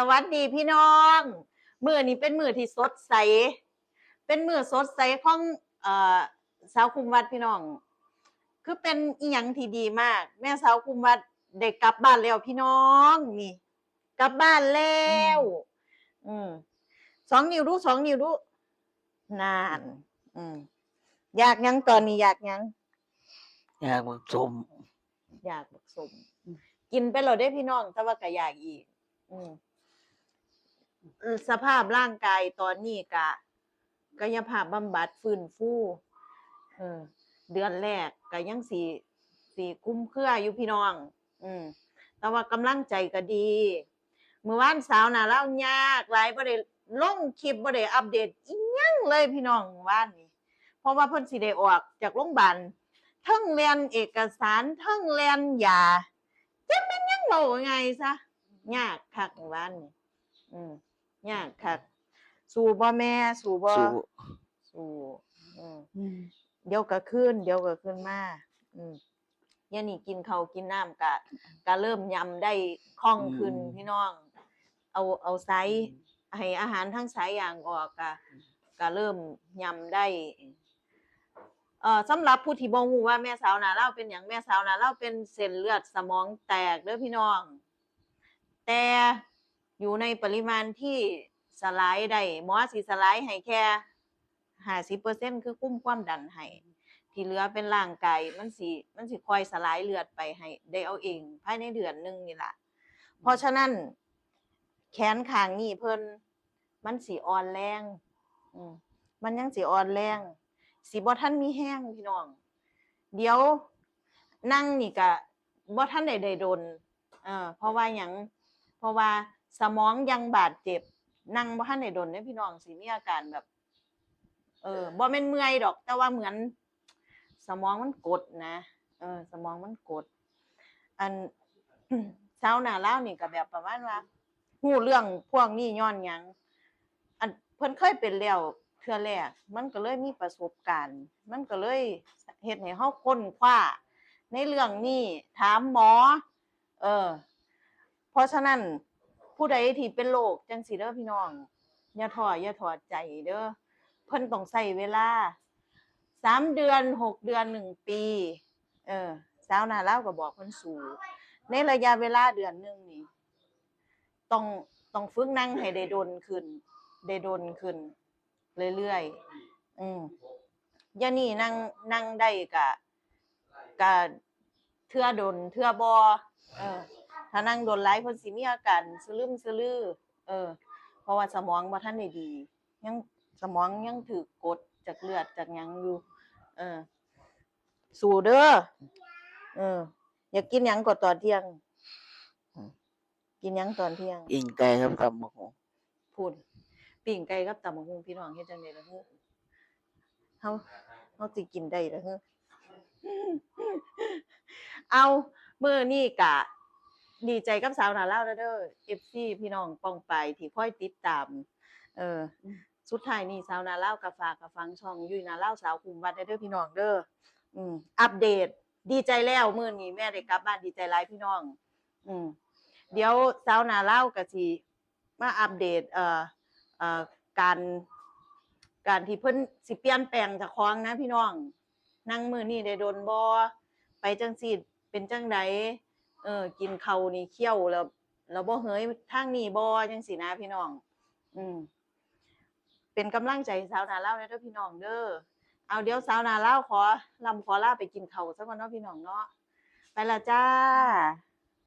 สวัสดีพี่น้องมือนี้เป็นมือที่สดใส เป็นมือสดใสของเอ่อสาวคุมวัดพี่น้อง คือเป็นอีหยังที่ดีมาก แม่สาวคุมวัดได้กลับบ้านแล้วพี่น้องนี่ กลับบ้านแล้ว อืมสองนิ้วดูสองนิ้วดูนาน อืมอยากหยังตอนนี้อยากหยัง อยากผสมอยากบักสมกินไปแล้วได้พี่น้องแต่ว่าก็อยากอีก อืม เออสภาพร่างกายตอนนี้กะกายภาพบำบัดฟื้นฟูเออเดือนแรกก็ยังสีสีคุ้มเครืออยู่พี่น้อง อืม แต่ว่ากำลังใจก็ดีเมื่อวานสาวน่ะเล่ายากหลายบ่ได้ลงคลิปบ่ได้อัปเดตอีหยังเลยพี่น้องเมื่านนี้เพราะว่าเพิ่นสิได้ออกจากโรงพยาบาลทั้งเรียนเอกสารทั้งเรียนยาจะเป็นยังเบาไงซะยากคักหวานนี่อืม ยากคักสู่บ่แม่ สู่บ่สู้สู่อืมเดี๋ยวก็ขึ้น เดี๋ยวก็ขึ้นมาอืมยานี่กินข้าวกินน้ำกะก็เริ่มยำได้คล่องขึ้นพี่น้อง เอาเอาไซส์ให้อาหารทั้งสายอย่างออกกะก็เริ่มยำได้ เอ่อสำหรับผู้ที่บ่ฮู้ว่าแม่สาวนาเล่าเป็นหยังแม่สาวนาเล่าเป็นเส้นเลือดสมองแตกเด้อพี่น้อง แต่ อยู่ในปริมาณที่สลายได้หมอสิสลายให้แค่50%คือคุ้มความดันให้ที่เหลือเป็นร่างกายมันสิมันสิคอยสลายเลือดไปให้ได้เอาเอง ภายในเดือนหนึ่งนี่แหละเพราะฉะนั้น แขนขางนี้เพิ่นมันสิอ่อนแรงอืมมันยังสิอ่อนแรงสิบ่ทันมีแห้งพี่น้อง เดี๋ยวนั่งนี่ก็บ่ทันได้ได้โดนเออเพราะว่าหยังเพราะว่า สมองยังบาดเจ็บ นั่งบ่ทันได้โดนเด้อพี่น้องสิมีอาการแบบ เออบ่แม่นเมื่อยดอก แต่ว่าเหมือน สมองมันกดนะเออ สมองมันกด อันเช้าหน้าเล่าวนี่ก็แบบประมาณว่าฮู้เรื่องพวกนี้ย้อนหยังอันเพิ่นเคยเป็นแล้วเทื่อแรกมันก็เลยมีประสบการณ์ มันก็เลยเฮ็ดให้เฮาค้นคว้าในเรื่องนี้ถามหมอ เออ เพราะฉะนั้น ผู้ใดที่เป็นโรคจังซี่เด้อพี่น้อง อย่าท้ออย่าถอดใจเด้อเพิ่นต้องใช้เวลาสามเดือนหกเดือนหนึ่งปี เออสาวนาเล่าก็บอกเพิ่นสูในระยะเวลาเดือนหนึ่งนี่ต้องต้องฝึกนั่งให้ได้ดนขึ้น ได้ดนขึ้น เรื่อยๆอืมอยานี่นั่งนั่งได้กะกะเทื่อดนเทื่อบอเออ ถ้านั่งโดนไลายเพิ่นสิมีอาการสลืมสลือ เออ เพราะว่าสมองบ่ทันได้ดี ยังสมองยังถูกกดจากเลือดจากหยังอยู่ เออ สู่เด้อ เออ อยากกินหยังก่อนตอนเที่ยง กินหยังตอนเที่ยง อิงไก่ครับตำบักหงพูดปิ่งไก่กับตำบักหุ่งพี่น้องเฮ็ดจังได๋ล่ะเฮ้อเฮาเฮาสิกินได้ล่ะเฮ้อเอามื้อนี้กะ ดีใจกับสาวนาลาวเด้อ FC พี่น้องป้องไปที่คอยติดตาม เออ สุดท้ายนี่สาวนาลาวก็ฝากกับฟังช่องยุยนาลาสาวคุมวัดเด้อพี่น้องเด้ออืมอัปเดต ดีใจแล้วมื้อนี้แม่ได้กลับบ้านดีใจหลายพี่น้อง อืมเดี๋ยวสาวนาลาวก็สิมาอัปเดต เอ่อเอ่อการการที่เพิ่นสิเปลี่ยนแปลงจากของนะพี่น้องนั่งมือนี่ได้โดนบ่ไปจังซี่เป็นจังได เออ กินเขานี่เคี้ยวแล้วแล้วบ่เฮ้ยทางนี้บ่จังสินะพี่น้อง อืม เป็นกำลังใจสาวนาเล่าเด้อพี่น้องเด้อเอาเดี๋ยวสาวนาเล่าขอลำขอลาไปกินเขาวซะก่อนเนาะพี่น้องเนาะไปละจ้า